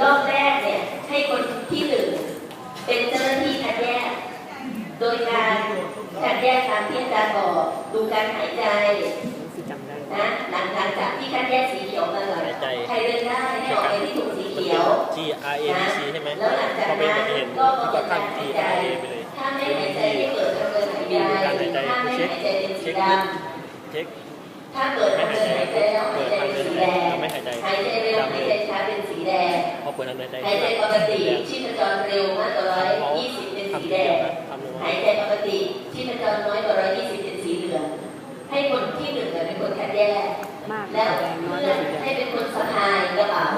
รอบแรกเนี่ยให้คนที่หนึ่งเป็นเจ้าหน้าที่คัดแยก โดยการคัดแยกตามที่อาจารย์บอกดูการหายใจจำได้นะหลังหลังจากที่คัดแยกสีเขียวมาเลยหายใจใครเดินได้ให้ออกไปที่ถุงสีเขียว G R A B C ใช่ไหมแล้วหลังจากพอเป็นนั้นแบบเห็นก็ก็เปิดข้างการ G หายใจ R A ไปเลยถ้าไม่หายใจให้เปิดทางเดินหายใจการหายใจถ้าไม่เช็คหายใจเป็นสีเช็คดเช็คำถ้าเปิดทางเดินหายใจแล้วหายใจ หายใจหายใจเร็วหายใจช้าเป็นสีแดงพอเปิดทางเดินใจหายใจปกติชีพจรเร็วมากกว่าร้อยยี่สิบเป็นสีแดงทำลงหายใจปกติชีพจรน้อยกว่าร้อยยี่สิบเป็นสีเหลืองให้คนที่หนึ่งเนี่ยเป็นคนคัดแยกมากแล้วแดงน้อยเพื่ก็อนสีแดงให้เป็นคนสะพายกระเป๋า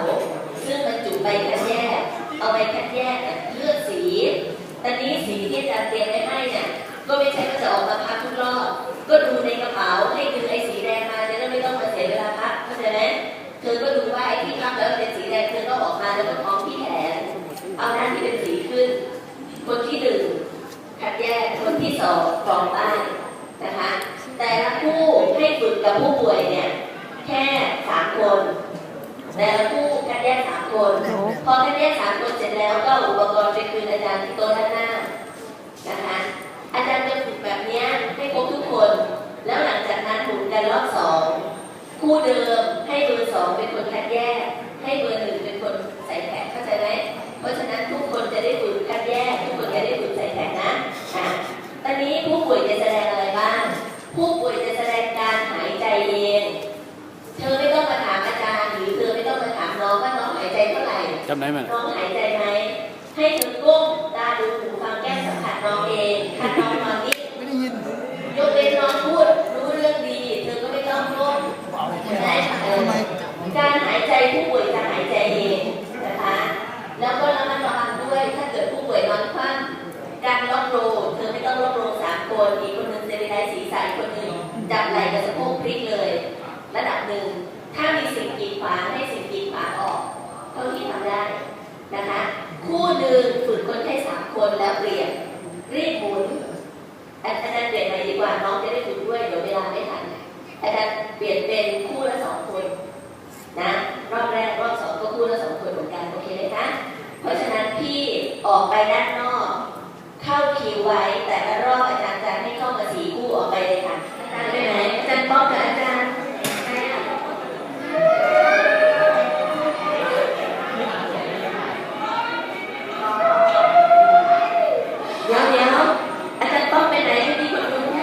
ซึ่งบรรจุใบคัดแยก เอาใบคัดแยกเนี่ยเลือกสีตอนนี้สีที่อาจารย์เตรียมไว้ให้เนี่ยก็ไม่ใช่ว่าจะออกมาพักทุกรอบก็ดูในกระเป๋าให้ดึงไอ้สีแดง ฝึกกับผู้ป่วยเนี่ยแค่สามคนแต่ละผู้คัดแยกสามคน พอคัดแยกสามคนเสร็จแล้วก็เอาอุปกรณ์ไปคืนอาจารย์ที่โต๊ะด้านหน้านะคะอาจารย์จะฝึกแบบเนี้ยให้ครบทุกคน แล้วหลังจากนั้นหมุนกันรอบสองคู่เดิมให้เบอร์สองเป็นคนคัดแยก ให้เบอร์หนึ่งเป็นคนใส่แผงเข้าใจไหมเพราะฉะนั้นทุกคนจะได้ฝึกคัดแยก ทุกคนจะได้ฝึกใส่แผงนะอะตอนนี้ผู้ป่วยจะแสดง จำได้ไหมน้องหายใจไหมให้เธอก้มตาดูหูฟังแก้มสัมผัสน้องเองถ้าน้องนอนนิ่งไม่ได้ยินยกเว้นน้องพูดรู้เรื่องดีเธอก็ไม่ต้องก้มเห็นไหมเออการหายใจผู้ป่วยจะหายใจเองนะคะ แล้วก็ระมัดระวังด้วยถ้าเกิดผู้ป่วยนอนคว่ำการล็อกโรเธอไม่ต้องล็อกโรสามคนอีกคนหนึ่งเซมิไลศีรษะอีกคนหนึ่งจับไหล่กับสะโพกพลิกเลย ระดับหนึ่งถ้ามีสิ่งกีดขวางให้สิ่งกีดขวางออก เท่าที่ทำได้นะคะ คู่หนึ่งฝึกคนแค่สามคนแล้วเปลี่ยนรีบหมุนอาจารย์เปลี่ยนใหม่ดีกว่าน้องจะได้ฝึกด้วยเดี๋ยวเวลาไม่ทันอาจารย์เปลี่ยนเป็นคู่ละสองคนนะรอบแรกรอบสองก็คู่ละสองคนเหมือนกันโอเคไหมคะเพราะฉะนั้นพี่ออกไปด้านนอก เข้าคิวไว้แต่ละรอบอาจารย์จะให้เข้ามาสี่คู่ออกไปเลยค่ะได้ไหมอาจารย์ป้องกับอาจารย์ เดี๋ยวเดี๋ยวอาจารย์ป้องไปไหนไม่มีคนดูให้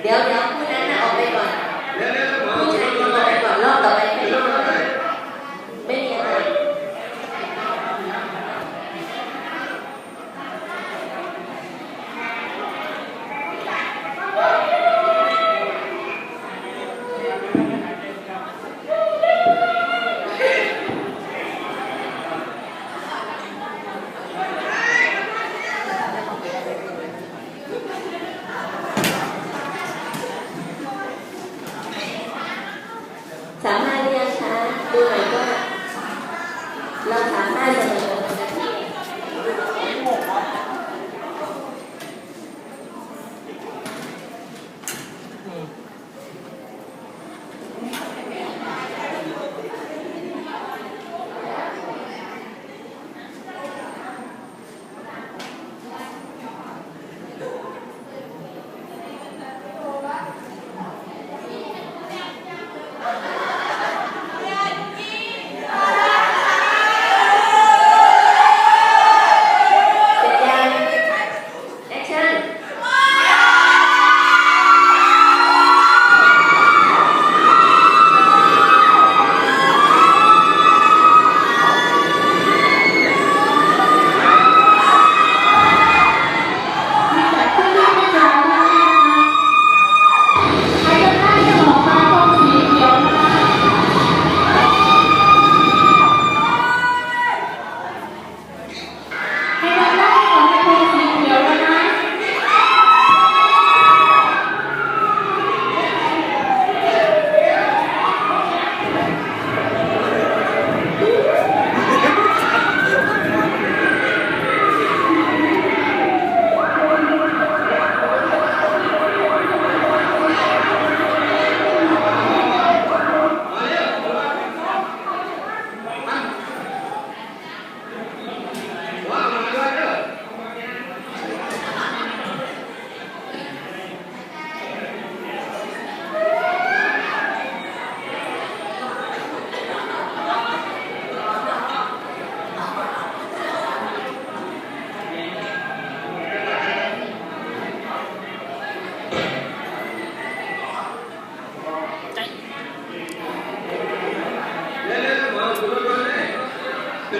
เดี๋ยวเดี๋ยวผู้นั้นน่ะออกไปก่อนผู้ชายคนออกไปก่อนรอบต่อไปใครรอบต่อไปไม่มีอะไร สามารถเรียกคะดูหน่อยว่า เราส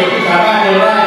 เด็กที่สามารถเดินได้